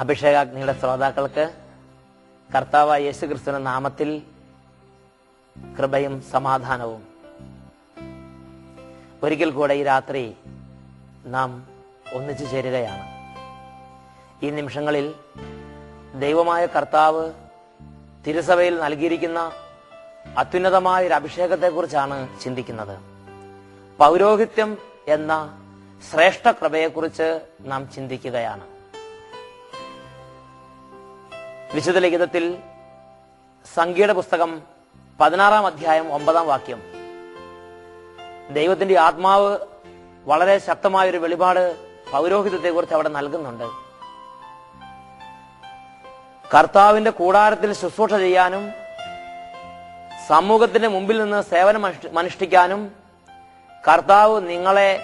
അഭിഷേകാഗ്നിയുടെ ശ്രോതാക്കൾക്ക് കർത്താവായ യേശു ക്രിസ്തുവിന്റെ നാമത്തിൽ കൃപയും സമാധാനവും. ഒരിക്കൽ കൂടെ ഈ രാത്രി നാം ഒന്നിച്ചു ചേരുകയാണ്. ഈ നിമിഷങ്ങളിൽ ദൈവമായ കർത്താവ് തിരുസഭയിൽ നൽകിയിരിക്കുന്ന അത്യുന്നതമായ ഒരു അഭിഷേകത്തെക്കുറിച്ചാണ് ചിന്തിക്കുന്നത്. പൗരോഹിത്യം എന്ന ശ്രേഷ്ഠ കൃപയെക്കുറിച്ച് നാം ചിന്തിക്കുകയാണ്. വിശുദ്ധ ലിഖിതത്തിൽ സംഖ്യയുടെ പുസ്തകം പതിനാറാം അധ്യായം ഒമ്പതാം വാക്യം. ദൈവത്തിന്റെ ആത്മാവ് വളരെ ശക്തമായ ഒരു വെളിപാട് പൗരോഹിത്യത്തെക്കുറിച്ച് അവിടെ നൽകുന്നുണ്ട്. കർത്താവിന്റെ കൂടാരത്തിൽ ശുശ്രൂഷ ചെയ്യാനും സമൂഹത്തിന്റെ മുമ്പിൽ നിന്ന് സേവനം അനുഷ്ഠി- അനുഷ്ഠിക്കാനും കർത്താവ് നിങ്ങളെ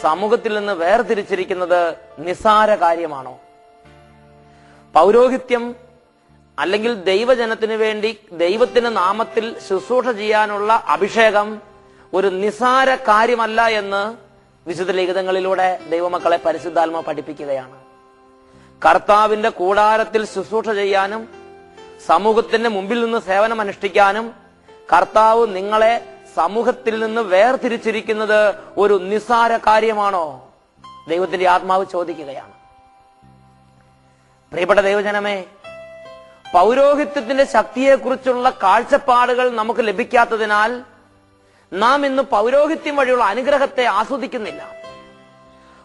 സമൂഹത്തിൽ നിന്ന് വേർതിരിച്ചിരിക്കുന്നത് നിസാര കാര്യമാണോ? പൗരോഹിത്യം അല്ലെങ്കിൽ ദൈവജനത്തിന് വേണ്ടി ദൈവത്തിന്റെ നാമത്തിൽ ശുശ്രൂഷ ചെയ്യാനുള്ള അഭിഷേകം ഒരു നിസാര കാര്യമല്ല എന്ന് വിശുദ്ധ ലിഖിതങ്ങളിലൂടെ ദൈവമക്കളെ പരിശുദ്ധാത്മ പഠിപ്പിക്കുകയാണ്. കർത്താവിന്റെ കൂടാരത്തിൽ ശുശ്രൂഷ ചെയ്യാനും സമൂഹത്തിന്റെ മുമ്പിൽ നിന്ന് സേവനം അനുഷ്ഠിക്കാനും കർത്താവ് നിങ്ങളെ സമൂഹത്തിൽ നിന്ന് വേർതിരിച്ചിരിക്കുന്നത് ഒരു നിസാര കാര്യമാണോ? ദൈവത്തിന്റെ ആത്മാവ് ചോദിക്കുകയാണ്. പ്രിയപ്പെട്ട ദൈവജനമേ പൗരോഹിത്യത്തിന്റെ ശക്തിയെക്കുറിച്ചുള്ള കാഴ്ചപ്പാടുകൾ നമുക്ക് ലഭിക്കാത്തതിനാൽ നാം ഇന്ന് പൗരോഹിത്യം വഴിയുള്ള അനുഗ്രഹത്തെ ആസ്വദിക്കുന്നില്ല.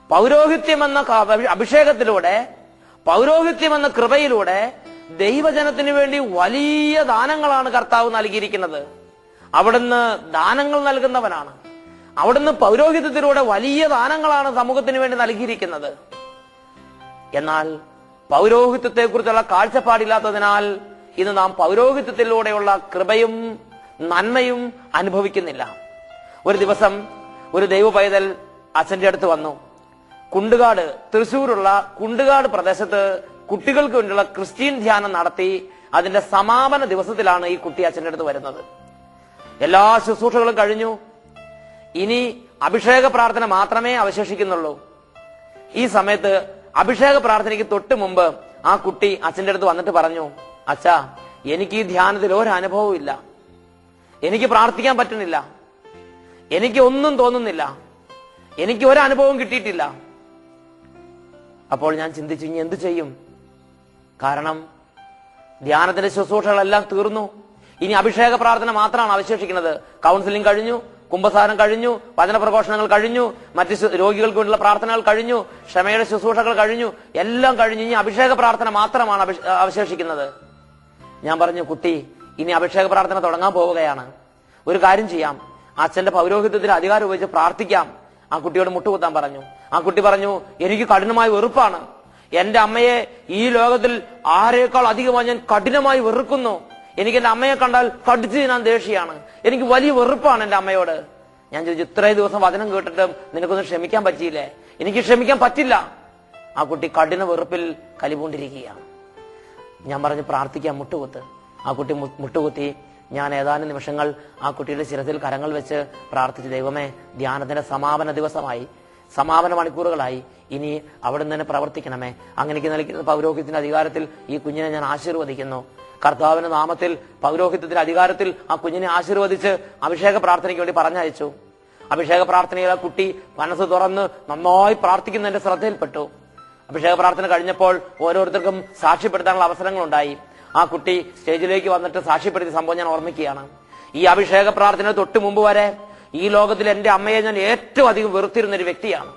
പൗരോഹിത്യം എന്ന അഭിഷേകത്തിലൂടെ പൗരോഹിത്യം എന്ന കൃപയിലൂടെ ദൈവജനത്തിന് വേണ്ടി വലിയ ദാനങ്ങളാണ് കർത്താവ് നൽകിയിരിക്കുന്നത്. അവിടുന്ന് ദാനങ്ങൾ നൽകുന്നവനാണ്. അവിടുന്ന് പൗരോഹിത്യത്തിലൂടെ വലിയ ദാനങ്ങളാണ് സമൂഹത്തിന് വേണ്ടി നൽകിയിരിക്കുന്നത്. എന്നാൽ പൗരോഹിത്യത്തെക്കുറിച്ചുള്ള കാഴ്ചപ്പാടില്ലാത്തതിനാൽ ഇന്ന് നാം പൗരോഹിത്യത്തിലൂടെയുള്ള കൃപയും നന്മയും അനുഭവിക്കുന്നില്ല. ഒരു ദിവസം ഒരു ദൈവ പൈതൽ അച്ഛന്റെ അടുത്ത് വന്നു. കുണ്ടുകാട് തൃശൂരുള്ള കുണ്ടുകാട് പ്രദേശത്ത് കുട്ടികൾക്ക് വേണ്ടിയുള്ള ക്രിസ്ത്യൻ ധ്യാനം നടത്തി അതിന്റെ സമാപന ദിവസത്തിലാണ് ഈ കുട്ടി അച്ഛന്റെ അടുത്ത് വരുന്നത്. എല്ലാ ശുശ്രൂഷകളും കഴിഞ്ഞു. ഇനി അഭിഷേക പ്രാർത്ഥന മാത്രമേ അവശേഷിക്കുന്നുള്ളൂ. ഈ സമയത്ത് അഭിഷേക പ്രാർത്ഥനയ്ക്ക് തൊട്ട് മുമ്പ് ആ കുട്ടി അച്ഛന്റെ അടുത്ത് വന്നിട്ട് പറഞ്ഞു അച്ഛാ എനിക്ക് ഈ ധ്യാനത്തിൽ ഒരു അനുഭവവും ഇല്ല. എനിക്ക് പ്രാർത്ഥിക്കാൻ പറ്റുന്നില്ല എനിക്ക് ഒന്നും തോന്നുന്നില്ല. എനിക്ക് ഒരു അനുഭവം കിട്ടിയിട്ടില്ല. അപ്പോൾ ഞാൻ ചിന്തിച്ചു ഇനി എന്തു ചെയ്യും? കാരണം ധ്യാനത്തിന്റെ ശുശ്രൂഷകളെല്ലാം തീർന്നു. ഇനി അഭിഷേക പ്രാർത്ഥന മാത്രമാണ് അവശേഷിക്കുന്നത്. കൗൺസിലിംഗ് കഴിഞ്ഞു. കുംഭസാരം കഴിഞ്ഞു വചന പ്രഘോഷണങ്ങൾ കഴിഞ്ഞു മറ്റ് രോഗികൾക്ക് വേണ്ടിയുള്ള പ്രാർത്ഥനകൾ കഴിഞ്ഞു ക്ഷമയുടെ ശുശ്രൂഷകൾ കഴിഞ്ഞു എല്ലാം കഴിഞ്ഞു. ഇനി അഭിഷേക പ്രാർത്ഥന മാത്രമാണ് അവശേഷിക്കുന്നത്. ഞാൻ പറഞ്ഞു കുട്ടി ഇനി അഭിഷേക പ്രാർത്ഥന തുടങ്ങാൻ പോവുകയാണ്. ഒരു കാര്യം ചെയ്യാം. അച്ഛന്റെ പൗരോഹിത്യത്തിന് അധികാരം ഉപയോഗിച്ച് പ്രാർത്ഥിക്കാം. ആ കുട്ടിയോട് മുട്ടുകുത്താൻ പറഞ്ഞു. ആ കുട്ടി പറഞ്ഞു എനിക്ക് കഠിനമായ വെറുപ്പാണ്. എന്റെ അമ്മയെ ഈ ലോകത്തിൽ ആരേക്കാൾ അധികമായി ഞാൻ കഠിനമായി വെറുക്കുന്നു. എനിക്ക് എന്റെ അമ്മയെ കണ്ടാൽ കടിച്ചു ഞാൻ ദേഷ്യാണ് എനിക്ക് വലിയ വെറുപ്പാണ് എന്റെ അമ്മയോട്. ഞാൻ ചോദിച്ചു ഇത്രയും ദിവസം വചനം കേട്ടിട്ടും നിനക്കൊന്നും ക്ഷമിക്കാൻ പറ്റിയില്ലേ? എനിക്ക് ക്ഷമിക്കാൻ പറ്റില്ല. ആ കുട്ടി കഠിന വെറുപ്പിൽ കലിപൂണ്ടിരിക്കുകയാണ്. ഞാൻ പറഞ്ഞു പ്രാർത്ഥിക്കാൻ മുട്ടുകുത്ത്. ആ കുട്ടി മുട്ടുകുത്തി. ഞാൻ ഏതാനും നിമിഷങ്ങൾ ആ കുട്ടിയുടെ ശിരസിൽ കരങ്ങൾ വെച്ച് പ്രാർത്ഥിച്ചു. ദൈവമേ ധ്യാനത്തിന്റെ സമാപന ദിവസമായി. സമാപന മണിക്കൂറുകളായി. ഇനി അവിടെ നിന്ന് തന്നെ പ്രവർത്തിക്കണമേ. അങ്ങനെ നൽകുന്ന പൗരോഹിത്യത്തിന്റെ അധികാരത്തിൽ ഈ കുഞ്ഞിനെ ഞാൻ ആശീർവദിക്കുന്നു. കർത്താവിന്റെ നാമത്തിൽ പൗരോഹിത്യത്തിന്റെ അധികാരത്തിൽ ആ കുഞ്ഞിനെ ആശീർവദിച്ച് അഭിഷേക പ്രാർത്ഥനയ്ക്ക് വേണ്ടി പറഞ്ഞയച്ചു. അഭിഷേക പ്രാർത്ഥനയിൽ ആ കുട്ടി മനസ്സ് തുറന്ന് നന്നായി പ്രാർത്ഥിക്കുന്നതിന്റെ ശ്രദ്ധയിൽപ്പെട്ടു. അഭിഷേക പ്രാർത്ഥന കഴിഞ്ഞപ്പോൾ ഓരോരുത്തർക്കും സാക്ഷ്യപ്പെടുത്താനുള്ള അവസരങ്ങളുണ്ടായി. ആ കുട്ടി സ്റ്റേജിലേക്ക് വന്നിട്ട് സാക്ഷ്യപ്പെടുത്തിയ സംഭവം ഞാൻ ഓർമ്മിക്കുകയാണ്. ഈ അഭിഷേക പ്രാർത്ഥന തൊട്ട് മുമ്പ് വരെ ഈ ലോകത്തിൽ എന്റെ അമ്മയെ ഞാൻ ഏറ്റവും അധികം വെറുത്തിരുന്ന ഒരു വ്യക്തിയാണ്.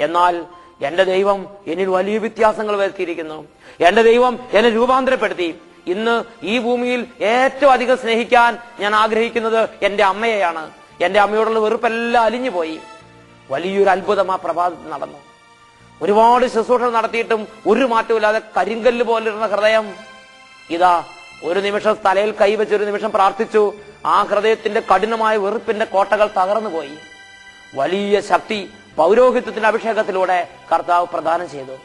എന്നാൽ എന്റെ ദൈവം എന്നിൽ വലിയ വ്യത്യാസങ്ങൾ വരുത്തിയിരിക്കുന്നു. എന്റെ ദൈവം എന്നെ രൂപാന്തരപ്പെടുത്തി. ഇന്ന് ഈ ഭൂമിയിൽ ഏറ്റവും അധികം സ്നേഹിക്കാൻ ഞാൻ ആഗ്രഹിക്കുന്നത് എന്റെ അമ്മയെയാണ്. എന്റെ അമ്മയോടുള്ള വെറുപ്പെല്ലാം അലിഞ്ഞുപോയി വലിയൊരു അത്ഭുതം ആ പ്രഭാതത്തിൽ നടന്നു. ഒരുപാട് ശുശ്രൂഷ നടത്തിയിട്ടും ഒരു മാറ്റമില്ലാതെ കരിങ്കല്ല് പോലിരുന്ന ഹൃദയം ഇതാ ഒരു നിമിഷം തലയിൽ കൈവച്ച് ഒരു നിമിഷം പ്രാർത്ഥിച്ചു. ആ ഹൃദയത്തിന്റെ കഠിനമായ വെറുപ്പിന്റെ കോട്ടകൾ തകർന്നു പോയി. വലിയ ശക്തി പൗരോഹിത്യത്തിന്റെ അഭിഷേകത്തിലൂടെ കർത്താവ് പ്രദാനം ചെയ്തു.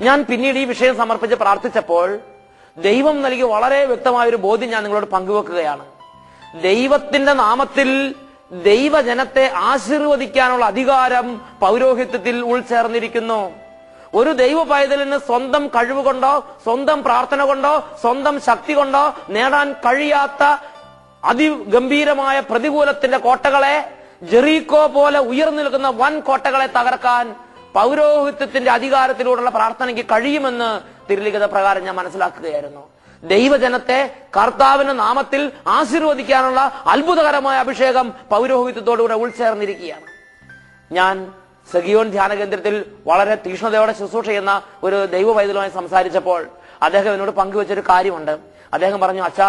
ഞാൻ പിന്നീട് ഈ വിഷയം സമർപ്പിച്ച് പ്രാർത്ഥിച്ചപ്പോൾ ദൈവം നൽകിയ വളരെ വ്യക്തമായ ഒരു ബോധ്യം ഞാൻ നിങ്ങളോട് പങ്കുവെക്കുകയാണ്. ദൈവത്തിന്റെ നാമത്തിൽ ദൈവജനത്തെ ആശീർവദിക്കാനുള്ള അധികാരം പൗരോഹിത്യത്തിൽ ഉൾച്ചേർന്നിരിക്കുന്നു. ഒരു ദൈവ പൈതലിന് സ്വന്തം കഴിവ് കൊണ്ടോ സ്വന്തം പ്രാർത്ഥന കൊണ്ടോ സ്വന്തം ശക്തി കൊണ്ടോ നേടാൻ കഴിയാത്ത അതിഗംഭീരമായ പ്രതികൂലത്തിന്റെ കോട്ടകളെ ജെറീക്കോ പോലെ ഉയർന്നു നിൽക്കുന്ന വൻ കോട്ടകളെ തകർക്കാൻ പൗരോഹിത്യത്തിന്റെ അധികാരത്തിലൂടെയുള്ള പ്രാർത്ഥനയ്ക്ക് കഴിയുമെന്ന് തിരുലിഖിത പ്രകാരം ഞാൻ മനസ്സിലാക്കുകയായിരുന്നു. ദൈവജനത്തെ കർത്താവിന്റെ നാമത്തിൽ ആശീർവദിക്കാനുള്ള അത്ഭുതകരമായ അഭിഷേകം പൗരോഹിത്യത്തോടുകൂടെ ഉൾച്ചേർന്നിരിക്കുകയാണ്. ഞാൻ സഖിയോൻ ധ്യാന കേന്ദ്രത്തിൽ വളരെ തീക്ഷ്ണതയോടെ ശുശ്രൂഷ ചെയ്യുന്ന ഒരു ദൈവ വൈദ്യുമായി സംസാരിച്ചപ്പോൾ അദ്ദേഹം എന്നോട് പങ്കുവച്ചൊരു കാര്യമുണ്ട്. അദ്ദേഹം പറഞ്ഞു അച്ഛാ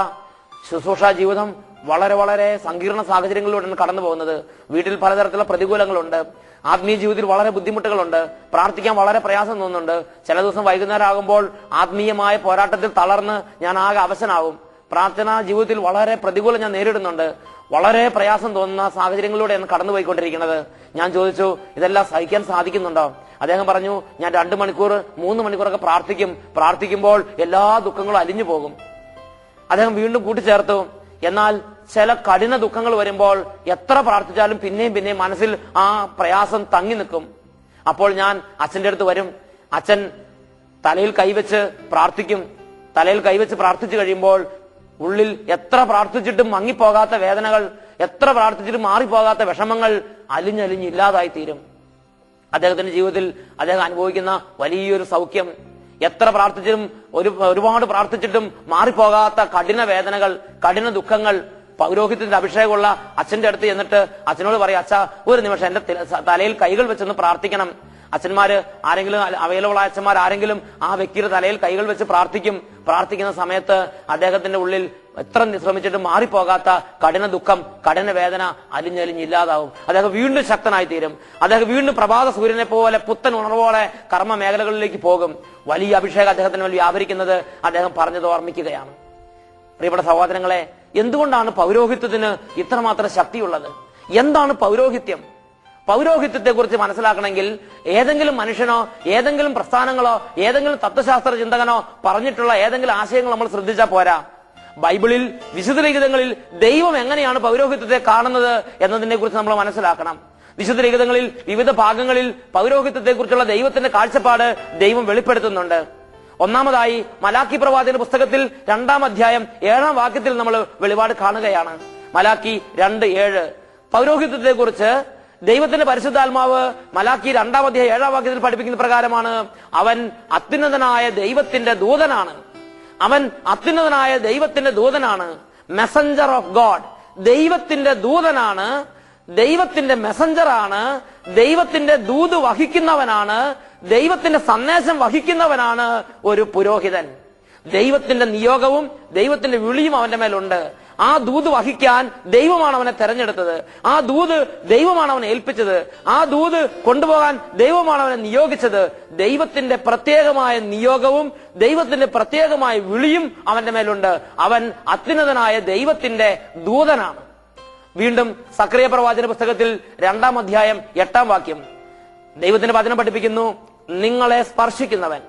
ശുശ്രൂഷ ജീവിതം വളരെ വളരെ സങ്കീർണ സാഹചര്യങ്ങളിലൂടെയാണ് കടന്നു പോകുന്നത് വീട്ടിൽ പലതരത്തിലുള്ള പ്രതികൂലങ്ങളുണ്ട്. ആത്മീയ ജീവിതത്തിൽ വളരെ ബുദ്ധിമുട്ടുകളുണ്ട്. പ്രാർത്ഥിക്കാൻ വളരെ പ്രയാസം തോന്നുന്നുണ്ട്. ചില ദിവസം വൈകുന്നേരം ആകുമ്പോൾ ആത്മീയമായ പോരാട്ടത്തിൽ തളർന്ന് ഞാൻ ആകെ അവശനാവും. പ്രാർത്ഥന ജീവിതത്തിൽ വളരെ പ്രതികൂലം ഞാൻ നേരിടുന്നുണ്ട്. വളരെ പ്രയാസം തോന്നുന്ന സാഹചര്യങ്ങളിലൂടെയാണ് കടന്നുപോയിക്കൊണ്ടിരിക്കുന്നത്. ഞാൻ ചോദിച്ചു ഇതെല്ലാം സഹിക്കാൻ സാധിക്കുന്നുണ്ടോ? അദ്ദേഹം പറഞ്ഞു ഞാൻ രണ്ട് മണിക്കൂർ മൂന്ന് മണിക്കൂറൊക്കെ പ്രാർത്ഥിക്കും. പ്രാർത്ഥിക്കുമ്പോൾ എല്ലാ ദുഃഖങ്ങളും അലിഞ്ഞു പോകും അദ്ദേഹം വീണ്ടും കൂട്ടിച്ചേർത്തു. എന്നാൽ ചില കഠിന ദുഃഖങ്ങൾ വരുമ്പോൾ എത്ര പ്രാർത്ഥിച്ചാലും പിന്നെയും പിന്നെയും മനസ്സിൽ ആ പ്രയാസം തങ്ങി നിൽക്കും. അപ്പോൾ ഞാൻ അച്ഛന്റെ അടുത്ത് വരും. അച്ഛൻ തലയിൽ കൈവച്ച് പ്രാർത്ഥിക്കും. തലയിൽ കൈവച്ച് പ്രാർത്ഥിച്ചു കഴിയുമ്പോൾ ഉള്ളിൽ എത്ര പ്രാർത്ഥിച്ചിട്ടും മങ്ങിപ്പോകാത്ത വേദനകൾ എത്ര പ്രാർത്ഥിച്ചിട്ടും മാറിപ്പോകാത്ത വിഷമങ്ങൾ അലിഞ്ഞലിഞ്ഞ് ഇല്ലാതായി തീരും അദ്ദേഹത്തിന്റെ ജീവിതത്തിൽ അദ്ദേഹം അനുഭവിക്കുന്ന വലിയൊരു സൗഖ്യം. എത്ര പ്രാർത്ഥിച്ചിട്ടും ഒരു ഒരുപാട് പ്രാർത്ഥിച്ചിട്ടും മാറിപ്പോകാത്ത കഠിന വേദനകൾ കഠിന ദുഃഖങ്ങൾ പൗരോഹിത്യത്തിന്റെ അഭിഷേകമുള്ള അച്ഛന്റെ അടുത്ത് ചെന്നിട്ട് അച്ഛനോട് പറയാം അച്ഛ ഒരു നിമിഷം എന്റെ തലയിൽ കൈകൾ വെച്ചൊന്ന് പ്രാർത്ഥിക്കണം. അച്ഛന്മാര് ആരെങ്കിലും അവൈലബിൾ അച്ഛന്മാർ ആരെങ്കിലും ആ വ്യക്തിയുടെ തലയിൽ കൈകൾ വെച്ച് പ്രാർത്ഥിക്കും. പ്രാർത്ഥിക്കുന്ന സമയത്ത് അദ്ദേഹത്തിന്റെ ഉള്ളിൽ എത്ര ശ്രമിച്ചിട്ട് മാറിപ്പോകാത്ത കഠിന ദുഃഖം കഠിന വേദന അലിഞ്ഞലിഞ്ഞ് ഇല്ലാതാവും അദ്ദേഹം വീണ്ടും ശക്തനായി തീരും അദ്ദേഹം വീണ്ടും പ്രഭാത സൂര്യനെ പോലെ പുത്തൻ ഉണർവോടെ കർമ്മ മേഖലകളിലേക്ക് പോകും. വലിയ അഭിഷേകം അദ്ദേഹത്തിന് മേൽ വ്യാപരിക്കുന്നത് അദ്ദേഹം പറഞ്ഞത് ഓർമ്മിക്കുകയാണ്. പ്രിയപ്പെട്ട സഹോദരങ്ങളെ എന്തുകൊണ്ടാണ് പൗരോഹിത്യത്തിന് ഇത്രമാത്രം ശക്തിയുള്ളത്? എന്താണ് പൗരോഹിത്യം? പൗരോഹിത്യത്തെ കുറിച്ച് മനസ്സിലാക്കണമെങ്കിൽ ഏതെങ്കിലും മനുഷ്യനോ ഏതെങ്കിലും പ്രസ്ഥാനങ്ങളോ ഏതെങ്കിലും തത്വശാസ്ത്ര ചിന്തകനോ പറഞ്ഞിട്ടുള്ള ഏതെങ്കിലും ആശയങ്ങൾ നമ്മൾ ശ്രദ്ധിച്ചാൽ പോരാ. ബൈബിളിൽ വിശുദ്ധ ലിഖിതങ്ങളിൽ ദൈവം എങ്ങനെയാണ് പൗരോഹിത്യത്തെ കാണുന്നത് എന്നതിനെ കുറിച്ച് നമ്മൾ മനസ്സിലാക്കണം. വിശുദ്ധ ലിഖിതങ്ങളിൽ വിവിധ ഭാഗങ്ങളിൽ പൗരോഹിത്വത്തെ കുറിച്ചുള്ള ദൈവത്തിന്റെ കാഴ്ചപ്പാട് ദൈവം വെളിപ്പെടുത്തുന്നുണ്ട്. ഒന്നാമതായി മലാക്കി പ്രവാചക പുസ്തകത്തിൽ രണ്ടാം അധ്യായം ഏഴാം വാക്യത്തിൽ നമ്മൾ വെളിപാട് കാണുകയാണ്. മലാക്കി രണ്ട് ഏഴ്. പൗരോഹിത്വത്തെ കുറിച്ച് ദൈവത്തിന്റെ പരിശുദ്ധാത്മാവ് മലാക്കി രണ്ടാം അധ്യായം ഏഴാം വാക്യത്തിൽ പഠിപ്പിക്കുന്ന പ്രകാരമാണ് അവൻ അത്യുന്നതനായ ദൈവത്തിന്റെ ദൂതനാണ്. അവൻ അത്യുന്നതനായ ദൈവത്തിന്റെ ദൂതനാണ്. മെസഞ്ചർ ഓഫ് ഗോഡ് ദൈവത്തിന്റെ ദൂതനാണ്. ദൈവത്തിന്റെ മെസഞ്ചറാണ് ദൈവത്തിന്റെ ദൂത് വഹിക്കുന്നവനാണ്. ദൈവത്തിന്റെ സന്ദേശം വഹിക്കുന്നവനാണ് ഒരു പുരോഹിതൻ. ദൈവത്തിന്റെ നിയോഗവും ദൈവത്തിന്റെ വിളിയും അവന്റെ മേലുണ്ട്. ആ ദൂത് വഹിക്കാൻ ദൈവമാണ് അവനെ തെരഞ്ഞെടുത്തത്. ആ ദൂത് ദൈവമാണ് അവനെ ഏൽപ്പിച്ചത്. ആ ദൂത് കൊണ്ടുപോകാൻ ദൈവമാണ് അവനെ നിയോഗിച്ചത്. ദൈവത്തിന്റെ പ്രത്യേകമായ നിയോഗവും ദൈവത്തിന്റെ പ്രത്യേകമായ വിളിയും അവന്റെ മേലുണ്ട്. അവൻ അത്യുന്നതനായ ദൈവത്തിന്റെ ദൂതനാണ്. വീണ്ടും സക്രിയ പ്രവാചന പുസ്തകത്തിൽ രണ്ടാം അധ്യായം എട്ടാം വാക്യം. ദൈവത്തിന്റെ വചനം പഠിപ്പിക്കുന്നു നിങ്ങളെ സ്പർശിക്കുന്നവൻ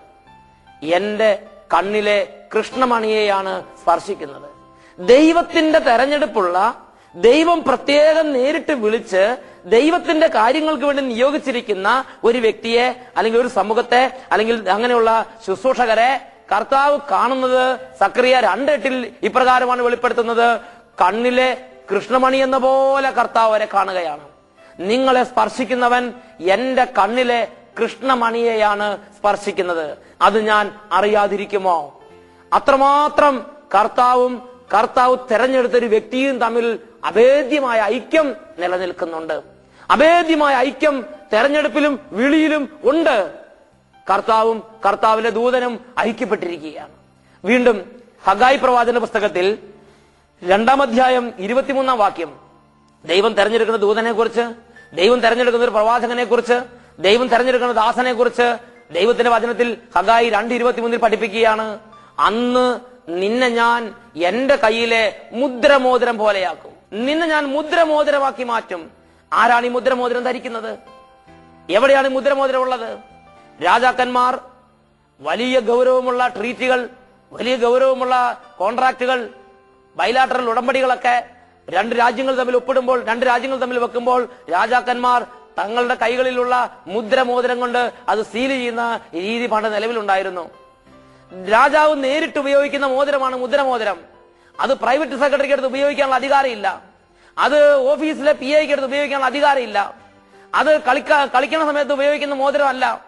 എന്റെ കണ്ണിലെ കൃഷ്ണമണിയെയാണ് സ്പർശിക്കുന്നത്. ദൈവത്തിന്റെ തെരഞ്ഞെടുപ്പുള്ള ദൈവം പ്രത്യേകം നേരിട്ട് വിളിച്ച് ദൈവത്തിന്റെ കാര്യങ്ങൾക്ക് വേണ്ടി നിയോഗിച്ചിരിക്കുന്ന ഒരു വ്യക്തിയെ അല്ലെങ്കിൽ ഒരു സമൂഹത്തെ അല്ലെങ്കിൽ അങ്ങനെയുള്ള ശുശ്രൂഷകരെ കർത്താവ് കാണുന്നത് സക്രിയ രണ്ടെട്ടിൽ ഇപ്രകാരമാണ് വെളിപ്പെടുത്തുന്നത്. കണ്ണിലെ കൃഷ്ണമണി എന്ന പോലെ കർത്താവ് വരെ കാണുകയാണ്. നിങ്ങളെ സ്പർശിക്കുന്നവൻ എന്റെ കണ്ണിലെ കൃഷ്ണമണിയെയാണ് സ്പർശിക്കുന്നത്. അത് ഞാൻ അറിയാതിരിക്കുമോ? അത്രമാത്രം കർത്താവും കർത്താവ് തെരഞ്ഞെടുത്ത ഒരു വ്യക്തിയും തമ്മിൽ അഭേദ്യമായ ഐക്യം നിലനിൽക്കുന്നുണ്ട്. അഭേദ്യമായ ഐക്യം തെരഞ്ഞെടുപ്പിലും വിളിയിലും ഉണ്ട്. കർത്താവും കർത്താവിന്റെ ദൂതനും ഐക്യപ്പെട്ടിരിക്കുകയാണ്. വീണ്ടും ഹഗായി പ്രവാചന പുസ്തകത്തിൽ രണ്ടാം അധ്യായം ഇരുപത്തിമൂന്നാം വാക്യം. ദൈവം തെരഞ്ഞെടുക്കുന്ന ദൂതനെ കുറിച്ച് ദൈവം തെരഞ്ഞെടുക്കുന്ന ഒരു പ്രവാചകനെ കുറിച്ച് ദൈവം തെരഞ്ഞെടുക്കുന്ന ദാസനെ കുറിച്ച് ദൈവത്തിന്റെ വചനത്തിൽ ഹഗായി രണ്ട് ഇരുപത്തിമൂന്നിൽ പഠിപ്പിക്കുകയാണ്. അന്ന് നിന്നെ ഞാൻ എന്റെ കയ്യിലെ മുദ്രമോതിരം പോലെയാക്കും. നിന്നെ ഞാൻ മുദ്രമോതിരമാക്കി മാറ്റും. ആരാണ് ഈ മുദ്രമോതിരം ധരിക്കുന്നത്? എവിടെയാണ് മുദ്രമോതിരം ഉള്ളത്? രാജാക്കന്മാർ വലിയ ഗൗരവമുള്ള ട്രീറ്റുകൾ വലിയ ഗൗരവമുള്ള കോൺട്രാക്റ്റുകൾ ബൈലാറ്ററൽ ഉടമ്പടികളൊക്കെ രണ്ട് രാജ്യങ്ങൾ തമ്മിൽ ഒപ്പിടുമ്പോൾ രണ്ട് രാജ്യങ്ങൾ തമ്മിൽ വെക്കുമ്പോൾ രാജാക്കന്മാർ തങ്ങളുടെ കൈകളിലുള്ള മുദ്രമോതിരം കൊണ്ട് അത് സീൽ ചെയ്യുന്ന രീതി പണ്ട് നിലവിലുണ്ടായിരുന്നു. രാജാവ് നേരിട്ട് ഉപയോഗിക്കുന്ന മോതിരമാണ് മുദ്രമോതിരം. അത് പ്രൈവറ്റ് സെക്രട്ടറിക്ക് അടുത്ത് ഉപയോഗിക്കാനുള്ള അധികാരമില്ല. അത് ഓഫീസിലെ പി ഐക്ക് അടുത്ത് ഉപയോഗിക്കാനുള്ള അധികാരമില്ല. അത് കളിക്ക കളിക്കുന്ന സമയത്ത് ഉപയോഗിക്കുന്ന മോതിരമല്ല.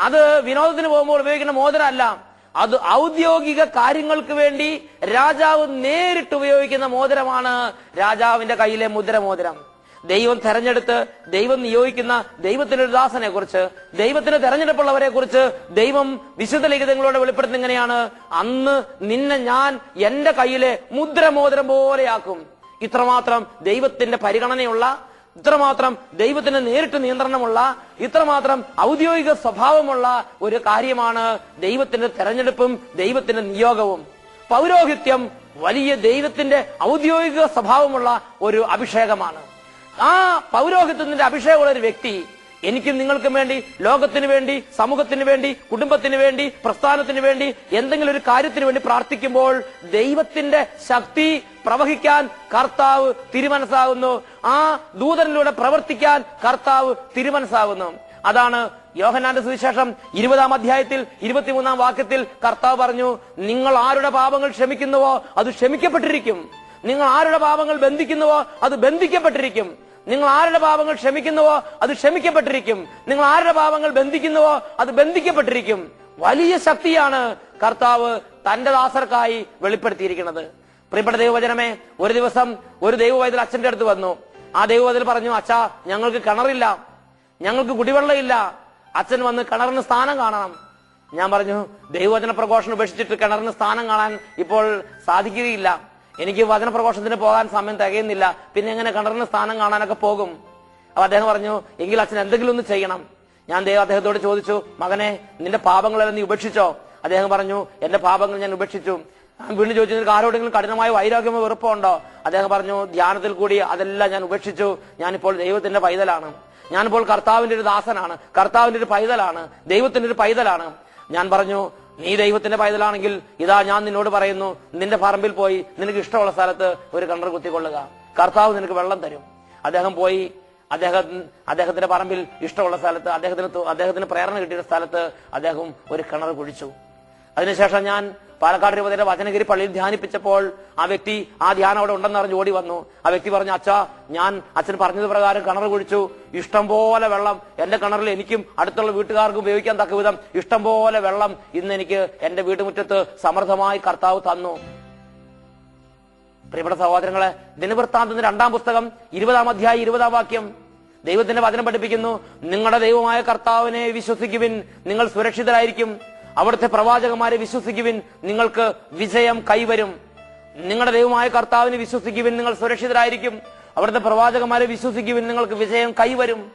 അത് വിനോദത്തിന് പോകുമ്പോൾ ഉപയോഗിക്കുന്ന മോതിരമല്ല. അത് ഔദ്യോഗിക കാര്യങ്ങൾക്ക് വേണ്ടി രാജാവ് നേരിട്ട് ഉപയോഗിക്കുന്ന മോതിരമാണ് രാജാവിന്റെ കയ്യിലെ മുദ്രമോതിരം. ദൈവം തെരഞ്ഞെടുത്ത് ദൈവം നിയോഗിക്കുന്ന ദൈവത്തിന്റെ ഒരു ദാസനെ കുറിച്ച് ദൈവത്തിന് തെരഞ്ഞെടുപ്പുള്ളവരെ കുറിച്ച് ദൈവം വിശുദ്ധ ലിഖിതങ്ങളോട് വെളിപ്പെടുത്തുന്ന ഇങ്ങനെയാണ് അന്ന് നിന്നെ ഞാൻ എന്റെ കയ്യിലെ മുദ്രമോതിരം പോലെയാക്കും ഇത്രമാത്രം ദൈവത്തിന്റെ പരിഗണനയുള്ള ഇത്രമാത്രം ദൈവത്തിന് നേരിട്ട് നിയന്ത്രണമുള്ള ഇത്രമാത്രം ഔദ്യോഗിക സ്വഭാവമുള്ള ഒരു കാര്യമാണ് ദൈവത്തിന്റെ തെരഞ്ഞെടുപ്പും ദൈവത്തിന്റെ നിയോഗവും. പൗരോഹിത്യം വലിയ ദൈവത്തിന്റെ ഔദ്യോഗിക സ്വഭാവമുള്ള ഒരു അഭിഷേകമാണ്. ആ പൗരോഹിത്വത്തിന്റെ അഭിഷേകമുള്ള ഒരു വ്യക്തി എനിക്കും നിങ്ങൾക്കും വേണ്ടി ലോകത്തിന് വേണ്ടി സമൂഹത്തിന് വേണ്ടി കുടുംബത്തിന് വേണ്ടി പ്രസ്ഥാനത്തിന് വേണ്ടി എന്തെങ്കിലും ഒരു കാര്യത്തിന് വേണ്ടി പ്രാർത്ഥിക്കുമ്പോൾ ദൈവത്തിന്റെ ശക്തി പ്രവഹിക്കാൻ കർത്താവ് തിരുമനസ്സാകുന്നു ആ ദൂതനിലൂടെ പ്രവർത്തിക്കാൻ കർത്താവ് തിരുമനസ്സാകുന്നു അതാണ് യോഹനാന്റെ സുവിശേഷം ഇരുപതാം അധ്യായത്തിൽ ഇരുപത്തിമൂന്നാം വാക്യത്തിൽ കർത്താവ് പറഞ്ഞു നിങ്ങൾ ആരുടെ പാപങ്ങൾ ക്ഷമിക്കുന്നുവോ അത് ക്ഷമിക്കപ്പെട്ടിരിക്കും. നിങ്ങൾ ആരുടെ പാപങ്ങൾ ബന്ധിക്കുന്നുവോ അത് ബന്ധിക്കപ്പെട്ടിരിക്കും. നിങ്ങൾ ആരുടെ പാപങ്ങൾ ക്ഷമിക്കുന്നുവോ? അത് ക്ഷമിക്കപ്പെട്ടിരിക്കും. നിങ്ങൾ ആരുടെ പാപങ്ങൾ ബന്ധിക്കുന്നുവോ? അത് ബന്ധിക്കപ്പെട്ടിരിക്കും. വലിയ ശക്തിയാണ് കർത്താവ് തന്റെ ദാസർക്കായി വെളിപ്പെടുത്തിയിരിക്കുന്നത്. പ്രിയപ്പെട്ട ദൈവവചനമേ ഒരു ദിവസം ഒരു ദൈവവൈദ്യൽ അച്ഛന്റെ അടുത്ത് വന്നു. ആ ദൈവവൈദ്യൽ പറഞ്ഞു അച്ഛാ ഞങ്ങൾക്ക് കിണറില്ല. ഞങ്ങൾക്ക് കുടിവെള്ളമില്ല. അച്ഛൻ വന്ന് കിണറിന് സ്ഥാനം കാണണം. ഞാൻ പറഞ്ഞു ദൈവവചന പ്രഘോഷണം ഉപേക്ഷിച്ചിട്ട് കിണറിന് സ്ഥാനം കാണാൻ ഇപ്പോൾ സാധിക്കുകയില്ല. എനിക്ക് വചന പ്രഘോഷണത്തിന് പോകാൻ സമയം തികയുന്നില്ല. പിന്നെ എങ്ങനെ കണ്ടറിന് സ്ഥാനം കാണാനൊക്കെ പോകും? അപ്പൊ അദ്ദേഹം പറഞ്ഞു എങ്കിൽ അച്ഛൻ എന്തെങ്കിലും ഒന്ന് ചെയ്യണം. ഞാൻ ദൈവം അദ്ദേഹത്തോട് ചോദിച്ചു മകനെ നിന്റെ പാപങ്ങളെല്ലാം നീ ഉപേക്ഷിച്ചോ? അദ്ദേഹം പറഞ്ഞു എന്റെ പാപങ്ങൾ ഞാൻ ഉപേക്ഷിച്ചു. വീണ്ടും ചോദിച്ചു നിനക്ക് ആരോടെങ്കിലും കഠിനമായ വൈരാഗ്യമോ വെറുപ്പോ ഉണ്ടോ? അദ്ദേഹം പറഞ്ഞു ധ്യാനത്തിൽ കൂടി അതെല്ലാം ഞാൻ ഉപേക്ഷിച്ചു. ഞാനിപ്പോൾ ദൈവത്തിന്റെ പൈതലാണ്. ഞാനിപ്പോൾ കർത്താവിന്റെ ഒരു ദാസനാണ്. കർത്താവിന്റെ ഒരു പൈതലാണ്. ദൈവത്തിന്റെ ഒരു പൈതലാണ്. ഞാൻ പറഞ്ഞു നീ ദൈവത്തിന്റെ പൈതലാണെങ്കിൽ ഇതാ ഞാൻ നിന്നോട് പറയുന്നു നിന്റെ പറമ്പിൽ പോയി നിനക്ക് ഇഷ്ടമുള്ള സ്ഥലത്ത് ഒരു കണ്ണർ കുത്തിക്കൊള്ളുക. കർത്താവ് നിനക്ക് വെള്ളം തരും. അദ്ദേഹം പോയി അദ്ദേഹം അദ്ദേഹത്തിന്റെ പറമ്പിൽ ഇഷ്ടമുള്ള സ്ഥലത്ത് അദ്ദേഹത്തിന് അദ്ദേഹത്തിന് പ്രേരണ കിട്ടിയ സ്ഥലത്ത് അദ്ദേഹം ഒരു കിണർ കുഴിച്ചു. അതിനുശേഷം ഞാൻ പാലക്കാട് രൂപതയുടെ വചനഗിരി പള്ളിയിൽ ധ്യാനിപ്പിച്ചപ്പോൾ ആ വ്യക്തി ആ ധ്യാനം അവിടെ ഉണ്ടെന്ന് അറിഞ്ഞ് ഓടി വന്നു. ആ വ്യക്തി പറഞ്ഞു അച്ഛാ ഞാൻ അച്ഛൻ പറഞ്ഞത് പ്രകാരം കിണർ കുഴിച്ചു. ഇഷ്ടംപോലെ വെള്ളം എന്റെ കിണറിൽ എനിക്കും അടുത്തുള്ള വീട്ടുകാർക്കും ഉപയോഗിക്കാൻ തക്ക വിധം ഇഷ്ടംപോലെ വെള്ളം ഇന്ന് എനിക്ക് എന്റെ വീട്ടുമുറ്റത്ത് സമൃദ്ധമായി കർത്താവ് തന്നു. പ്രിയപ്പെട്ട സഹോദരങ്ങളെ ദിനവൃത്താന്തത്തിന്റെ രണ്ടാം പുസ്തകം ഇരുപതാം അധ്യായം ഇരുപതാം വാക്യം. ദൈവത്തിന്റെ വചനം പഠിപ്പിക്കുന്നു നിങ്ങളുടെ ദൈവമായ കർത്താവിനെ വിശ്വസിക്കുവിൻ നിങ്ങൾ സുരക്ഷിതരായിരിക്കും. അവിടുത്തെ പ്രവാചകന്മാരെ വിശ്വസിക്കുവിൻ നിങ്ങൾക്ക് വിജയം കൈവരും. നിങ്ങളുടെ ദൈവമായ കർത്താവിനെ വിശ്വസിക്കുവിൻ നിങ്ങൾ സുരക്ഷിതരായിരിക്കും. അവിടുത്തെ പ്രവാചകന്മാരെ വിശ്വസിക്കുവിൻ നിങ്ങൾക്ക് വിജയം കൈവരും.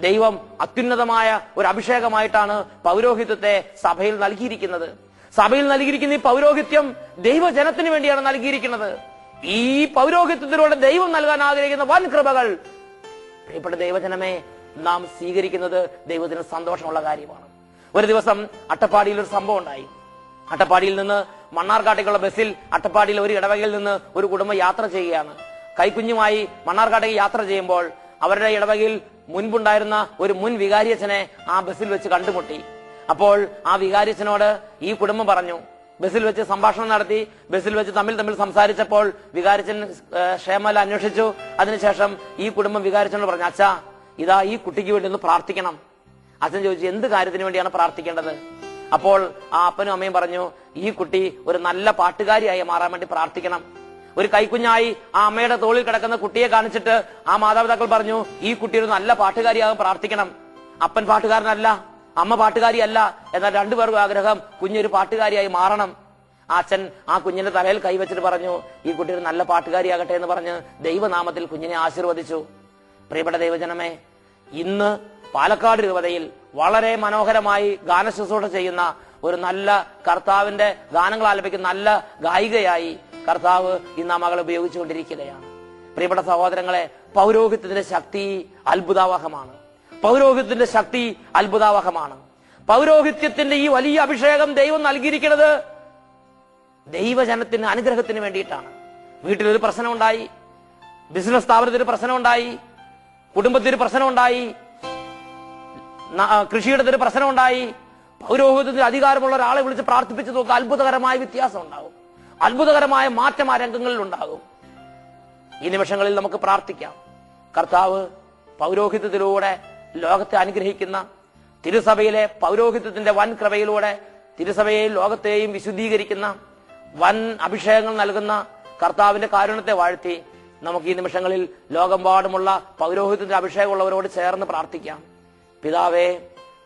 ദൈവം അത്യുന്നതമായ ഒരു അഭിഷേകമായിട്ടാണ് പൗരോഹിത്യത്തെ സഭയിൽ നൽകിയിരിക്കുന്നത്. സഭയിൽ നൽകിയിരിക്കുന്ന ഈ പൗരോഹിത്യം ദൈവജനത്തിന് വേണ്ടിയാണ് നൽകിയിരിക്കുന്നത്. ഈ പൗരോഹിത്യത്തിലൂടെ ദൈവം നൽകാൻ ആഗ്രഹിക്കുന്ന വൻ കൃപകൾ. പ്രിയപ്പെട്ട ദൈവജനമേ നാം സ്വീകരിക്കുന്നത് ദൈവത്തിന് സന്തോഷമുള്ള കാര്യമാണ്. ഒരു ദിവസം അട്ടപ്പാടിയിൽ ഒരു സംഭവം ഉണ്ടായി. അട്ടപ്പാടിയിൽ നിന്ന് മണ്ണാർക്കാട്ടേക്കുള്ള ബസ്സിൽ അട്ടപ്പാടിയിൽ ഒരു ഇടവകയിൽ നിന്ന് ഒരു കുടുംബം യാത്ര ചെയ്യുകയാണ്. കൈക്കുഞ്ഞുമായി മണ്ണാർക്കാട്ടേക്ക് യാത്ര ചെയ്യുമ്പോൾ അവരുടെ ഇടവകയിൽ മുൻപുണ്ടായിരുന്ന ഒരു മുൻ വികാരിയച്ഛനെ ആ ബസ്സിൽ വെച്ച് കണ്ടുമുട്ടി. അപ്പോൾ ആ വികാരിയച്ഛനോട് ഈ കുടുംബം പറഞ്ഞു ബസ്സിൽ വെച്ച് സംഭാഷണം നടത്തി ബസ്സിൽ വെച്ച് തമ്മിൽ തമ്മിൽ സംസാരിച്ചപ്പോൾ വികാരിച്ചൻ ക്ഷേമല അന്വേഷിച്ചു. അതിനുശേഷം ഈ കുടുംബം വികാരിച്ചനോട് പറഞ്ഞു അച്ഛാ ഇതാ ഈ കുട്ടിക്ക് വേണ്ടി ഒന്ന് പ്രാർത്ഥിക്കണം. അച്ഛൻ ചോദിച്ചു എന്ത് കാര്യത്തിന് വേണ്ടിയാണ് പ്രാർത്ഥിക്കേണ്ടത്? അപ്പോൾ ആ അപ്പനും അമ്മയും പറഞ്ഞു ഈ കുട്ടി ഒരു നല്ല പാട്ടുകാരിയായി മാറാൻ വേണ്ടി പ്രാർത്ഥിക്കണം. ഒരു കൈക്കുഞ്ഞായി ആ അമ്മയുടെ തോളിൽ കിടക്കുന്ന കുട്ടിയെ കാണിച്ചിട്ട് ആ മാതാപിതാക്കൾ പറഞ്ഞു ഈ കുട്ടി ഒരു നല്ല പാട്ടുകാരിയാകാൻ പ്രാർത്ഥിക്കണം. അപ്പൻ പാട്ടുകാരനല്ല അമ്മ പാട്ടുകാരിയല്ല എന്നാൽ രണ്ടുപേർക്കും ആഗ്രഹം കുഞ്ഞൊരു പാട്ടുകാരിയായി മാറണം. അച്ഛൻ ആ കുഞ്ഞിന്റെ തലയിൽ കൈവച്ചിട്ട് പറഞ്ഞു ഈ കുട്ടി ഒരു നല്ല പാട്ടുകാരിയാകട്ടെ എന്ന് പറഞ്ഞ് ദൈവനാമത്തിൽ കുഞ്ഞിനെ ആശീർവദിച്ചു. പ്രിയപ്പെട്ട ദൈവജനമേ ഇന്ന് പാലക്കാട് രൂപതയിൽ വളരെ മനോഹരമായി ഗാനശുശ്രൂഷ ചെയ്യുന്ന ഒരു നല്ല കർത്താവിന്റെ ഗാനങ്ങൾ ആലപിക്കുന്ന നല്ല ഗായികയായി കർത്താവ് ഇന്ന് ആ മകളെ ഉപയോഗിച്ചുകൊണ്ടിരിക്കുകയാണ്. പ്രിയപ്പെട്ട സഹോദരങ്ങളെ പൗരോഹിത്യത്തിന്റെ ശക്തി അത്ഭുതാവഹമാണ്. പൗരോഹിത്യത്തിന്റെ ശക്തി അത്ഭുതാവഹമാണ്. പൗരോഹിത്യത്തിന്റെ ഈ വലിയ അഭിഷേകം ദൈവം നൽകിയിരിക്കുന്നത് ദൈവജനത്തിന് അനുഗ്രഹത്തിന് വേണ്ടിയിട്ടാണ്. വീട്ടിലൊരു പ്രശ്നമുണ്ടായി ബിസിനസ് സ്ഥാപനത്തിന് പ്രശ്നമുണ്ടായി കുടുംബത്തിന് പ്രശ്നമുണ്ടായി ന- ഒരു പ്രശ്നം പ്രശ്നമുണ്ടായി. പൗരോഹിതത്തിൽ അധികാരമുള്ള ഒരാളെ വിളിച്ച് പ്രാർത്ഥിപ്പിച്ചു നോക്കുക അത്ഭുതകരമായ വ്യത്യാസം ഉണ്ടാകും. അത്ഭുതകരമായ മാറ്റം ആ രംഗങ്ങളിൽ ഉണ്ടാകും. ഈ നിമിഷങ്ങളിൽ നമുക്ക് പ്രാർത്ഥിക്കാം. കർത്താവ് പൗരോഹിത്യത്തിലൂടെ ലോകത്തെ അനുഗ്രഹിക്കുന്ന തിരുസഭയിലെ പൗരോഹിത്യത്തിന്റെ വൻ കൃപയിലൂടെ തിരുസഭയെയും ലോകത്തെയും വിശുദ്ധീകരിക്കുന്ന വൻ അഭിഷേകങ്ങൾ നൽകുന്ന കർത്താവിന്റെ കാരുണ്യത്തെ വാഴ്ത്തി നമുക്ക് ഈ നിമിഷങ്ങളിൽ ലോകമ്പാടുമുള്ള പൗരോഹിത്യത്തിന്റെ അഭിഷേകമുള്ളവരോട് ചേർന്ന് പ്രാർത്ഥിക്കാം. പിതാവേ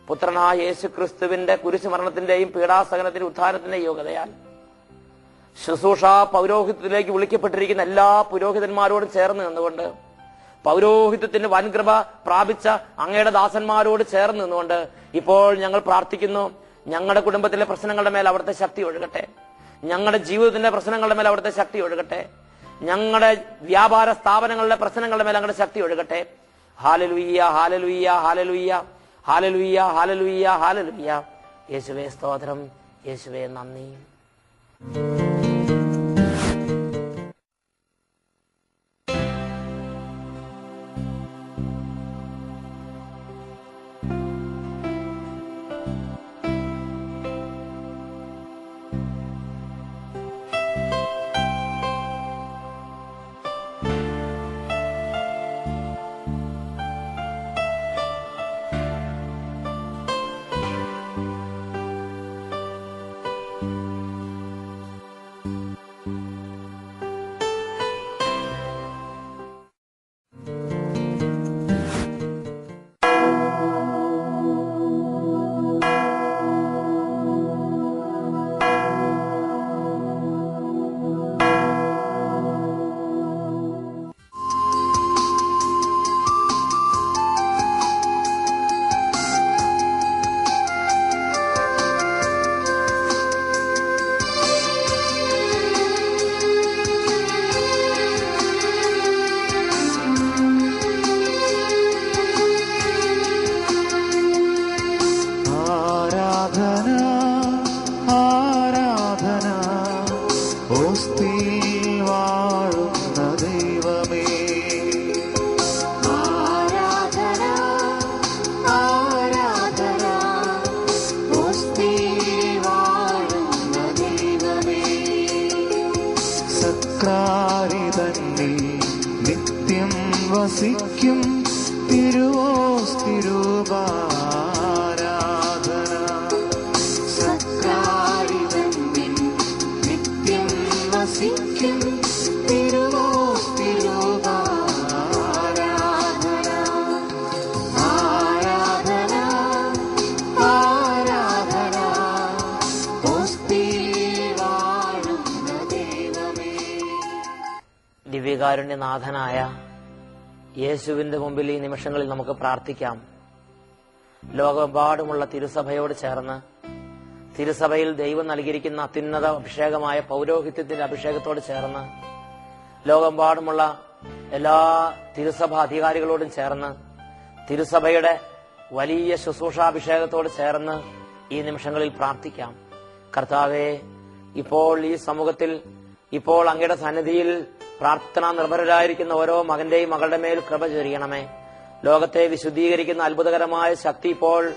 പുത്രനായ യേശു ക്രിസ്തുവിന്റെ കുരിശുമരണത്തിന്റെയും പീഡാസഹനത്തിന്റെ ഉത്ഥാനത്തിന്റെയും യോഗ്യതയാൽ ശുശ്രൂഷ പൗരോഹിത്യത്തിലേക്ക് വിളിക്കപ്പെട്ടിരിക്കുന്ന എല്ലാ പുരോഹിതന്മാരോടും ചേർന്ന് നിന്നുകൊണ്ട് പൗരോഹിത്യത്തിന്റെ വൻകൃപ പ്രാപിച്ച അങ്ങയുടെ ദാസന്മാരോട് ചേർന്ന് നിന്നുകൊണ്ട് ഇപ്പോൾ ഞങ്ങൾ പ്രാർത്ഥിക്കുന്നു ഞങ്ങളുടെ കുടുംബത്തിലെ പ്രശ്നങ്ങളുടെ മേൽ അവിടുത്തെ ശക്തി ഒഴുകട്ടെ ഞങ്ങളുടെ ജീവിതത്തിന്റെ പ്രശ്നങ്ങളുടെ മേൽ അവിടുത്തെ ശക്തി ഒഴുകട്ടെ ഞങ്ങളുടെ വ്യാപാര സ്ഥാപനങ്ങളുടെ പ്രശ്നങ്ങളുടെ മേൽ അങ്ങനെ ശക്തി ഒഴുകട്ടെ ഹാലലുയ്യ ഹാലലുയ്യ ഹാലലുയ്യ ഹാലലുയ്യ ഹാലലുയ്യ ഹാലലുയ്യ യേശുവേ സ്തോത്രം യേശുവേ നന്ദി. ദിവ്യകാരുണ്യനാഥനായ യേശുവിന്റെ മുമ്പിൽ ഈ നിമിഷങ്ങളിൽ നമുക്ക് പ്രാർത്ഥിക്കാം. ലോകമെമ്പാടുമുള്ള തിരുസഭയോട് ചേർന്ന് തിരുസഭയിൽ ദൈവം നൽകിയിരിക്കുന്ന അത്യുന്നത അഭിഷേകമായ പൗരോഹിത്യത്തിന്റെ അഭിഷേകത്തോട് ചേർന്ന് ലോകമെമ്പാടുമുള്ള എല്ലാ തിരുസഭ അധികാരികളോടും ചേർന്ന് തിരുസഭയുടെ വലിയ ശുശ്രൂഷാഭിഷേകത്തോട് ചേർന്ന് ഈ നിമിഷങ്ങളിൽ പ്രാർത്ഥിക്കാം. കർത്താവെ ഇപ്പോൾ ഈ സമൂഹത്തിൽ ഇപ്പോൾ അങ്ങയുടെ സന്നിധിയിൽ പ്രാർത്ഥന നിർഭരരായിരിക്കുന്ന ഓരോ മകന്റെയും മകളുടെ മേൽ കൃപ ചൊരിയണമേ. ലോകത്തെ വിശുദ്ധീകരിക്കുന്ന അത്ഭുതകരമായ ശക്തി ഇപ്പോൾ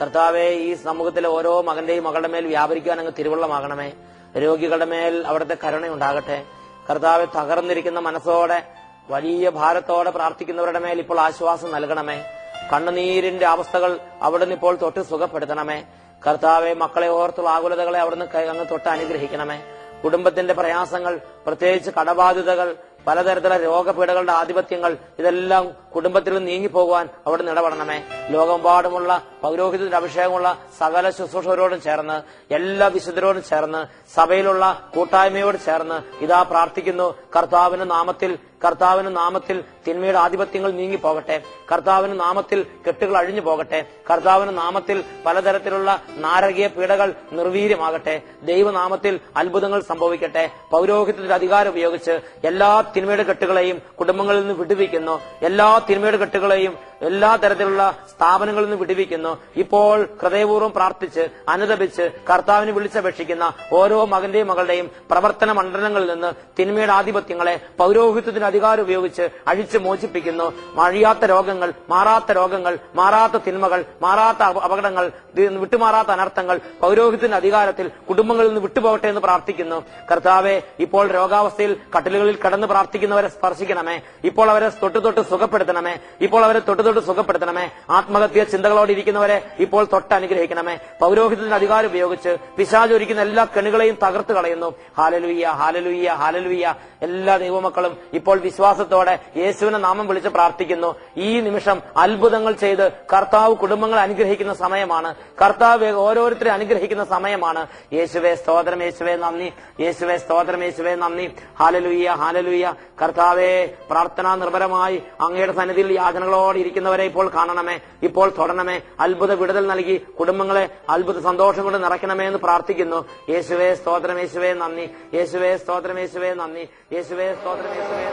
കർത്താവെ ഈ സമൂഹത്തിലെ ഓരോ മകന്റെയും മകളുടെ മേൽ വ്യാപരിക്കാൻ അങ്ങ് തിരുവള്ളമാകണമേ. രോഗികളുടെ മേൽ അവിടുത്തെ കരുണയുണ്ടാകട്ടെ. കർത്താവെ തകർന്നിരിക്കുന്ന മനസ്സോടെ വലിയ ഭാരത്തോടെ പ്രാർത്ഥിക്കുന്നവരുടെ മേൽ ഇപ്പോൾ ആശ്വാസം നൽകണമേ. കണ്ണുനീരിന്റെ അവസ്ഥകൾ അവിടുന്ന് ഇപ്പോൾ തൊട്ട് സുഖപ്പെടുത്തണമേ. കർത്താവെ മക്കളെ ഓർത്തുള്ള ആകുലതകളെ അവിടുന്ന് അങ്ങ് തൊട്ട് അനുഗ്രഹിക്കണമേ. കുടുംബത്തിന്റെ പ്രയാസങ്ങൾ പ്രത്യേകിച്ച് കടബാധ്യതകൾ പലതരത്തിലുള്ള രോഗപീഠകളുടെ ആധിപത്യങ്ങൾ ഇതെല്ലാം കുടുംബത്തിൽ നിന്ന് നീങ്ങിപ്പോകുവാൻ അവിടെ ഇടപെടണമേ. ലോകമെമ്പാടുമുള്ള പൗരോഹിത്യത്തിന്റെ അഭിഷേകമുള്ള സകല ശുശ്രൂഷകരോടും ചേർന്ന് എല്ലാ വിശുദ്ധരോടും ചേർന്ന് സഭയിലുള്ള കൂട്ടായ്മയോട് ചേർന്ന് ഇതാ പ്രാർത്ഥിക്കുന്നു. കർത്താവിന്റെ നാമത്തിൽ കർത്താവിന്റെ നാമത്തിൽ തിന്മയുടെ ആധിപത്യങ്ങൾ നീങ്ങിപ്പോകട്ടെ കർത്താവിന്റെ നാമത്തിൽ കെട്ടുകൾ അഴിഞ്ഞു പോകട്ടെ. കർത്താവിന്റെ നാമത്തിൽ പലതരത്തിലുള്ള നാരകീയ പീഡകൾ നിർവീര്യമാകട്ടെ. ദൈവനാമത്തിൽ അത്ഭുതങ്ങൾ സംഭവിക്കട്ടെ. പൗരോഹിത്യത്തിന്റെ അധികാരം ഉപയോഗിച്ച് എല്ലാ തിന്മയുടെ കെട്ടുകളെയും കുടുംബങ്ങളിൽ നിന്ന് വിടുവിക്കുന്നു. എല്ലാ തിന്മയുടെ കെട്ടുകളെയും എല്ലാ തരത്തിലുള്ള സ്ഥാപനങ്ങളിൽ നിന്ന് വിടുവിക്കുന്നു. ഇപ്പോൾ ഹൃദയപൂർവം പ്രാർത്ഥിച്ച് അനുദപിച്ച് കർത്താവിന് വിളിച്ചപേക്ഷിക്കുന്ന ഓരോ മകന്റെയും മകളുടെയും പ്രവർത്തന മണ്ഡലങ്ങളിൽ നിന്ന് തിന്മയുടെ ആധിപത്യങ്ങളെ പൗരോഹിത്യത്തിന്റെ അധികാരം ഉപയോഗിച്ച് അഴിച്ചു മോചിപ്പിക്കുന്നു. അഴിയാത്ത രോഗങ്ങൾ മാറാത്ത രോഗങ്ങൾ മാറാത്ത തിന്മകൾ മാറാത്ത അപകടങ്ങൾ വിട്ടുമാറാത്ത അനർത്ഥങ്ങൾ പൗരോഹിത്യത്തിന്റെ അധികാരത്തിൽ കുടുംബങ്ങളിൽ നിന്ന് വിട്ടുപോകട്ടെ എന്ന് പ്രാർത്ഥിക്കുന്നു. കർത്താവെ ഇപ്പോൾ രോഗാവസ്ഥയിൽ കട്ടിലുകളിൽ കടന്ന് പ്രാർത്ഥിക്കുന്നവരെ സ്പർശിക്കണമേ. ഇപ്പോൾ അവരെ തൊട്ട് തൊട്ട് സുഖപ്പെടുത്തണമേ. ഇപ്പോൾ അവരെ തൊട്ട് തൊട്ട് സുഖപ്പെടുത്തണമേ. ആത്മഹത്യ ചിന്തകളോട് ഇരിക്കുന്നവരെ ഇപ്പോൾ തൊട്ട് അനുഗ്രഹിക്കണമേ. പൗരോഹിത്യത്തിന്റെ അധികാരം ഉപയോഗിച്ച് പിശാചൊരിക്കുന്ന എല്ലാ കെണികളെയും തകർത്ത് കളയുന്നു. ഹാലലുയ്യ ഹാലലുയ്യ ഹാലലുയ്യ. എല്ലാ ദൈവമക്കളും ഇപ്പോൾ വിശ്വാസത്തോടെ യേശുവിനെ നാമം വിളിച്ച് പ്രാർത്ഥിക്കുന്നു. ഈ നിമിഷം അത്ഭുതങ്ങൾ ചെയ്ത് കർത്താവ് കുടുംബങ്ങൾ അനുഗ്രഹിക്കുന്ന സമയമാണ്. കർത്താവ് ഓരോരുത്തരെ അനുഗ്രഹിക്കുന്ന സമയമാണ്. യേശുവെ സ്തോത്രം യേശുവെ നന്ദി. യേശുവെ സ്തോത്രം യേശുവെ നന്ദി. ഹാലലുയ്യ ഹാലലുയ്യ. കർത്താവെ പ്രാർത്ഥനാ നിർഭരമായി അങ്ങയുടെ സന്നിധിയിൽ യാചനകളോടെ ഇരിക്കുന്നവരെ ഇപ്പോൾ കാണണമേ ഇപ്പോൾ തൊടണമേ അത്ഭുത വിടുതൽ നൽകി കുടുംബങ്ങളെ അത്ഭുത സന്തോഷം കൊണ്ട് നിറയ്ക്കണമേ എന്ന് പ്രാർത്ഥിക്കുന്നു. യേശുവേ സ്തോത്രം യേശുവേ നന്ദി. യേശുവേ സ്തോത്രം യേശുവേ നന്ദി. യേശുവേ സ്തോത്രം യേശുവേ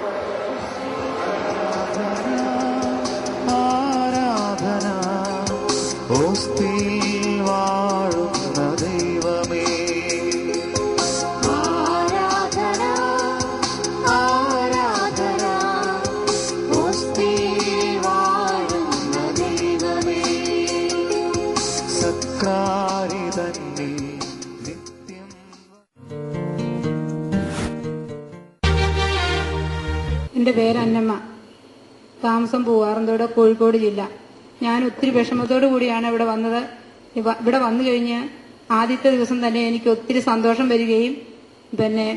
ആരാധന ഓസ്തിയിൽ വാഴുന്ന സത്കാരി തന്നെ എന്റെ പേര് അന്നമ്മ താമസം പൂവാറന്തോട് കോഴിക്കോട് ജില്ല. ഞാൻ ഒത്തിരി വിഷമത്തോടു കൂടിയാണ് ഇവിടെ വന്നത്. ഇവ- ഇവിടെ വന്നു കഴിഞ്ഞ് ആദ്യത്തെ ദിവസം തന്നെ എനിക്ക് ഒത്തിരി സന്തോഷം വരികയും പിന്നെ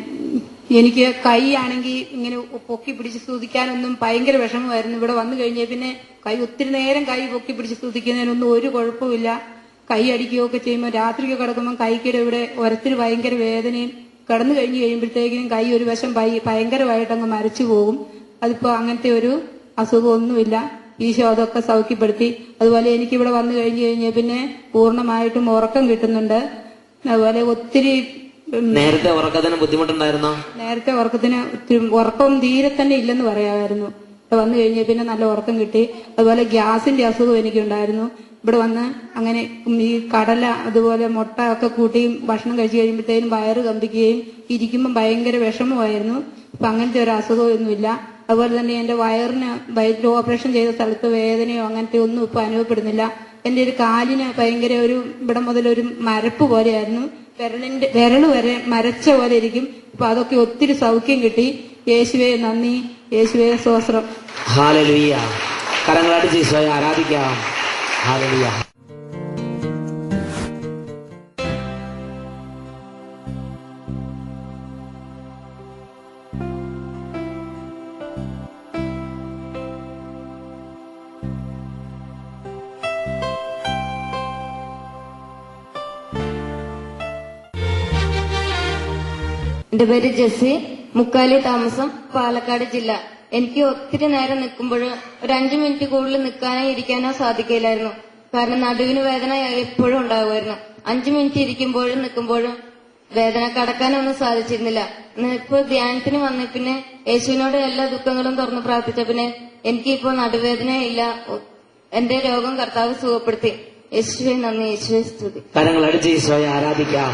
എനിക്ക് കൈ ആണെങ്കിൽ ഇങ്ങനെ പൊക്കി പിടിച്ച് സ്തുതിക്കാനൊന്നും ഭയങ്കര വിഷമമായിരുന്നു. ഇവിടെ വന്നു കഴിഞ്ഞ പിന്നെ കൈ ഒത്തിരി നേരം കൈ പൊക്കി പിടിച്ച് സ്തുതിക്കുന്നതിനൊന്നും ഒരു കുഴപ്പമില്ല കൈ അടിക്കുകയൊക്കെ ചെയ്യുമ്പോൾ രാത്രിക്ക് കിടക്കുമ്പോൾ കൈക്കിടെ ഇവിടെ ഒരത്തിന് ഭയങ്കര വേദനയും കിടന്നു കഴിഞ്ഞ് കഴിയുമ്പോഴത്തേക്കും കൈ ഒരു വശം ഭയ- ഭയങ്കരമായിട്ട് അങ്ങ് മരച്ചു പോകും. അതിപ്പോ അങ്ങനത്തെ ഒരു അസുഖമൊന്നുമില്ല. ഈശോ അതൊക്കെ സൗഖ്യപ്പെടുത്തി. അതുപോലെ എനിക്ക് ഇവിടെ വന്നു കഴിഞ്ഞു കഴിഞ്ഞാൽ പിന്നെ പൂർണമായിട്ടും ഉറക്കം കിട്ടുന്നുണ്ട്. അതുപോലെ ഒത്തിരി നേരത്തെ ഉറക്കത്തിന് ബുദ്ധിമുട്ടുണ്ടായിരുന്നോ? നേരത്തെ ഉറക്കത്തിന് ഒത്തിരി ഉറക്കം തീരെ തന്നെ ഇല്ലെന്ന് പറയാമായിരുന്നു. വന്നു കഴിഞ്ഞ പിന്നെ നല്ല ഉറക്കം കിട്ടി. അതുപോലെ ഗ്യാസിന്റെ അസുഖം എനിക്കുണ്ടായിരുന്നു. ഇവിടെ വന്ന് അങ്ങനെ ഈ കടല അതുപോലെ മുട്ട ഒക്കെ കൂട്ടി ഭക്ഷണം കഴിച്ചു കഴിയുമ്പോഴത്തേനും വയറ് കമ്പിക്കുകയും ഇരിക്കുമ്പോൾ ഭയങ്കര വിഷമമായിരുന്നു. ഇപ്പൊ അങ്ങനത്തെ ഒരു അസുഖമൊന്നുമില്ല. അതുപോലെ തന്നെ എന്റെ വയറിന് വയറ്റിൽ ഓപ്പറേഷൻ ചെയ്ത സ്ഥലത്ത് വേദനയോ അങ്ങനത്തെ ഒന്നും ഇപ്പൊ അനുഭവപ്പെടുന്നില്ല. എന്റെ ഒരു കാലിന് ഭയങ്കര ഒരു ഇവിടെ മുതൽ ഒരു മരപ്പ് പോലെയായിരുന്നു. വിരലിന്റെ വിരൽ വരെ മരച്ച പോലെ ഇരിക്കും. അപ്പൊ അതൊക്കെ ഒത്തിരി സൗഖ്യം കിട്ടി. യേശുവെ നന്ദി. യേശുവേ സ്വസ്ത്രം ഹാലലിയ. കരങ്ങളടിച്ച് ഈശോയെ ആരാധിക്കാം. ഹാലലിയ. എന്റെ പേര് ജെസ്സി. മുക്കാലി താമസം പാലക്കാട് ജില്ല. എനിക്ക് ഒത്തിരി നേരം നിൽക്കുമ്പോൾ ഒരു അഞ്ചു മിനിറ്റ് കൂടുതൽ നിൽക്കാനോ ഇരിക്കാനോ സാധിക്കില്ലായിരുന്നു. കാരണം നടുവിന് വേദന എപ്പോഴും ഉണ്ടാകുമായിരുന്നു അഞ്ചു മിനിറ്റ് ഇരിക്കുമ്പോഴും നിൽക്കുമ്പോഴും വേദന കടക്കാനൊന്നും സാധിച്ചിരുന്നില്ല. ഇപ്പോൾ ഇപ്പൊ ധ്യാനത്തിന് വന്ന പിന്നെ യേശുവിനോട് എല്ലാ ദുഃഖങ്ങളും തുറന്ന് പ്രാർത്ഥിച്ച പിന്നെ എനിക്ക് നടുവേദന ഇല്ല. എന്റെ രോഗം കർത്താവ് സുഖപ്പെടുത്തി. യേശുവെ നന്ദി. യേശുവെ സ്തുതി. ഈശോയെ ആരാധിക്കാം.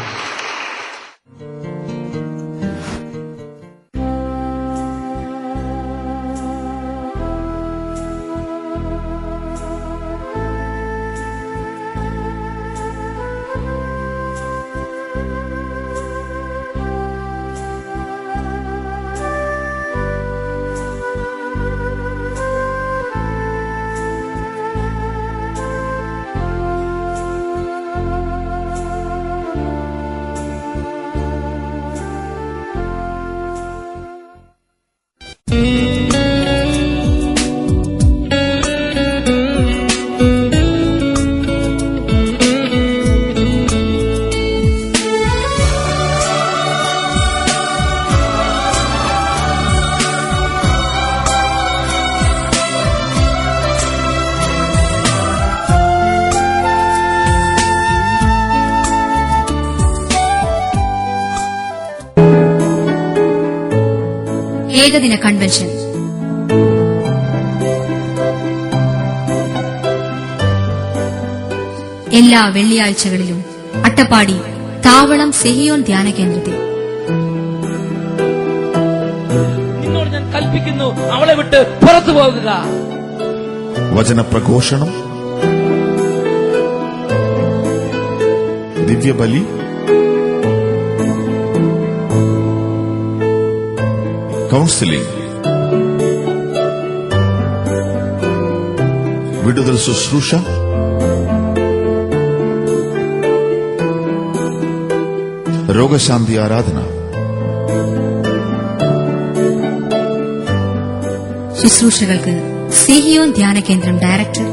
ഏകദിന കൺവെൻഷൻ എല്ലാ വെള്ളിയാഴ്ചകളിലും അട്ടപ്പാടി താവളം സെഹിയോൻ ധ്യാന കേന്ദ്രത്തിൽ. നിന്നോട് ഞാൻ കൽപ്പിക്കുന്നു അവളെ വിട്ട് പുറത്തു പോകുക വചനപ്രഘോഷണം ദിവ്യബലി കൗൺസിലിംഗ് വിടുതൽ ശുശ്രൂഷ. രോഗശാന്തി ആരാധന. ശുശ്രൂഷകൾക്ക് സിഹിയോൻ ധ്യാന കേന്ദ്രം director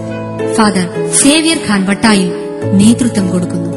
father Xavier Khan Vattayil നേതൃത്വം കൊടുക്കുന്നു.